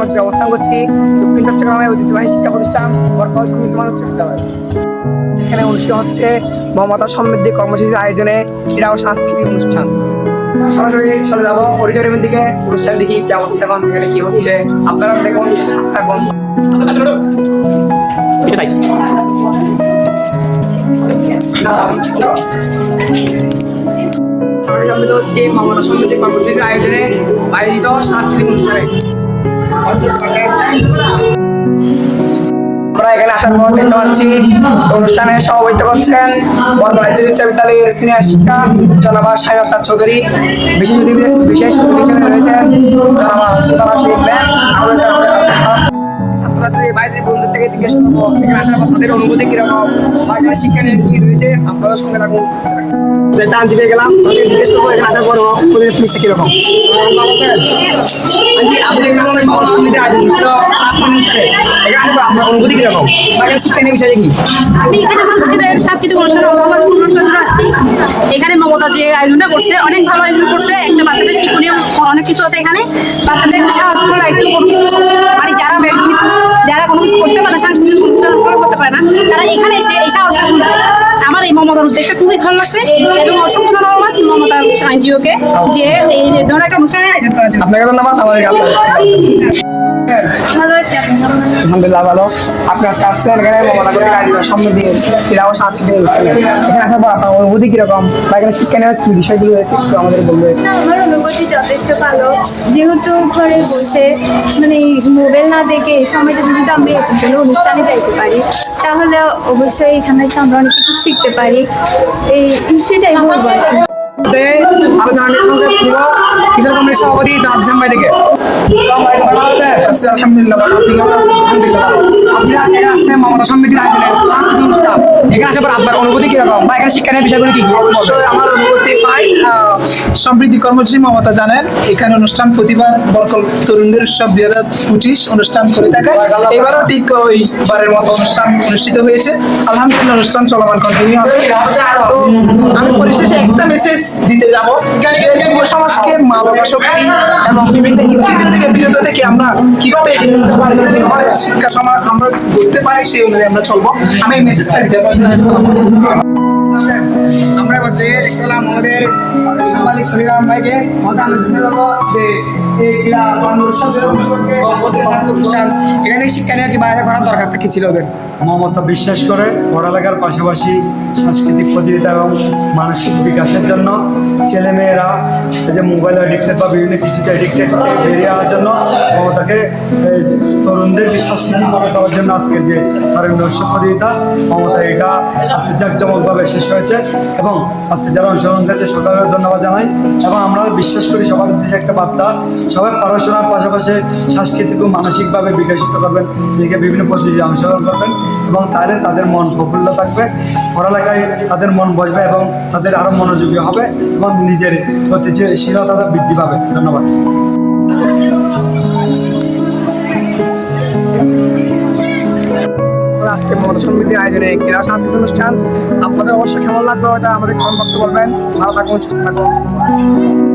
মঞ্চে অবস্থান করছি দক্ষিণ চট্টগ্রামের ঐতিহ্যবাহী শিক্ষা প্রতিষ্ঠান বরকল সমৃদ্ধ উচ্চ বিদ্যালয়। এখানে অনুষ্ঠিত হচ্ছে মমতা সমৃদ্ধি কর্মসূচির আয়োজনে ক্রীড়া ও সাংস্কৃতিক অনুষ্ঠান। সরাসরি চলে যাব অডিটোরিয়ামের দিকে। অনুষ্ঠান দেখি কি অবস্থা এখন এখানে কি হচ্ছে। আপনারা দেখুন থাকুন সাইজ সরাসরি সম্মিলিত হচ্ছে মমতা সমৃদ্ধি কর্মসূচির আয়োজনে আয়োজিত সাংস্কৃতিক অনুষ্ঠানে। আমরা এখানে আসার পর দেখতে পাচ্ছি অনুষ্ঠানে সভাপতিত্ব করছেন বর্তমানে উচ্চ বিদ্যালয়ের সিনিয়র শিক্ষা জনাবা সাহেব চৌধুরী। বিশেষ বিশেষ অতিথি হিসেবে রয়েছেন জনাবা বন্ধুদের থেকে জিজ্ঞেস করব, এখানে আসার পর তাদের অনুভূতি কীরকম, বা এখানে শিক্ষা নিয়ে কি রয়েছে আপনাদের সঙ্গে রাখুন এখানে আমি এখানে সাংস্কৃতিক অনুষ্ঠান আসছি। এখানে মমতা যে আয়োজনটা করছে, অনেক ভালো আয়োজন করছে। একটা বাচ্চাদের শিক্ষণীয় অনেক কিছু আছে এখানে। বাচ্চাদের সাহস করে কোনো কিছু মানে যারা ব্যক্তিত্ব যারা কোনো কিছু করতে পারে সাংস্কৃতিক অনুষ্ঠান করতে পারে না, তারা এখানে এসে এই সাহস আমার এই মমতার উদ্যোগটা খুবই ভালো লাগছে এবং অসংখ্য ধন্যবাদ মমতা এনজিওকে যে এই ধরনের একটা অনুষ্ঠানের আয়োজন করা জন্য। আপনাকে ধন্যবাদ, আমাদেরকে আপনার? আলহামদুলিল্লাহ ভালো। আপনি আজকে আসছেন এখানে? মমতা করে আয়োজিত সমৃদ্ধি ক্রীড়া ও সাংস্কৃতিক এখানে আসার পর আপনার অনুভূতি কীরকম? বা এখানে শিক্ষা নেওয়ার কি বিষয়গুলো রয়েছে? একটু আমাদের বলবে আমার অনুভূতি যথেষ্ট ভালো। যেহেতু ঘরে বসে মানে মোবাইল না দেখে এই সময়টা যদি আমরা জন্য অনুষ্ঠানে যাইতে পারি তাহলে অবশ্যই এখানে আমরা অনেক কিছু শিখতে পারি। এই সেটাই বলব। কিশোর কমিটির সভাপতি থেকে আলহামদুলিল্লাহ আপনি আজকে মমতা সমিতির আয়োজনে। সাংস্কৃতিক অনুষ্ঠান। এখানে আসার পর আপনার অনুভূতি কীরকম? বা এখানে শিক্ষা নেওয়ার কি কি? অবশ্যই আমার অনুভূতি পাই আহ, কর্মসূচি মমতা জানেন। এখানে অনুষ্ঠান প্রতিবার বরকল তরুণদের উৎসব দুই হাজার পঁচিশ অনুষ্ঠান করে থাকে এবারও ঠিক ওইবারের মতো অনুষ্ঠান অনুষ্ঠিত হয়েছে। আলহামদুলিল্লাহ অনুষ্ঠান চলমান কন্টিনিউ আছে। আমি পরিশেষে একটা মেসেজ দিতে যাব। সমাজকে মা বাবা শক্তি এবং বিভিন্ন ইনক্রিজের থেকে বিরত থেকে আমরা কীভাবে এগিয়ে পারি শিক্ষা সমাজ আমরা করতে পারি, সেই অনুযায়ী আমরা চলবো। আমি এই মেসেজটা দিতে পারি আমরা হচ্ছে দেখতে আমাদের সাংবাদিক ভাইকে। যে এখানে শিক্ষা নেওয়া কি বাইরে করার দরকার কি ছিল ওদের মমতা বিশ্বাস করে পড়ালেখার পাশাপাশি সাংস্কৃতিক প্রতিযোগিতা এবং মানসিক বিকাশের জন্য ছেলেমেয়েরা যে মোবাইল অ্যাডিক্টেড বা বিভিন্ন কিছুতে অ্যাডিক্টেড বেরিয়ে আনার জন্য মমতাকে তরুণদেরকে সাংস্কৃতিক মনে করার জন্য আজকের যে তারুণ্য উৎসব প্রতিযোগিতা, মমতা এটা আজকে জাঁকজমকভাবে শেষ হয়েছে এবং আজকে যারা অংশগ্রহণ করেছে সকালে ধন্যবাদ জানাই। এবং আমরা বিশ্বাস করি সবার উদ্দেশ্যে একটা বার্তা সবাই পড়াশোনার পাশাপাশি সাংস্কৃতিক ও মানসিকভাবে বিকশিত করবেন, নিজেকে বিভিন্ন প্রতিযোগিতায় অংশগ্রহণ করবেন এবং তাহলে তাদের মন প্রফুল্ল থাকবে, পড়ালেখায় তাদের মন বসবে এবং তাদের আরও মনোযোগী হবে এবং নিজের গতিশীলতা বৃদ্ধি পাবে। ধন্যবাদ। অনুষ্ঠান। আপনাদের অবশ্যই কেমন লাগবে ওটা আমাদের কমেন্ট বক্সে বলবেন। ভালো থাকুন, সুস্থ থাকুন।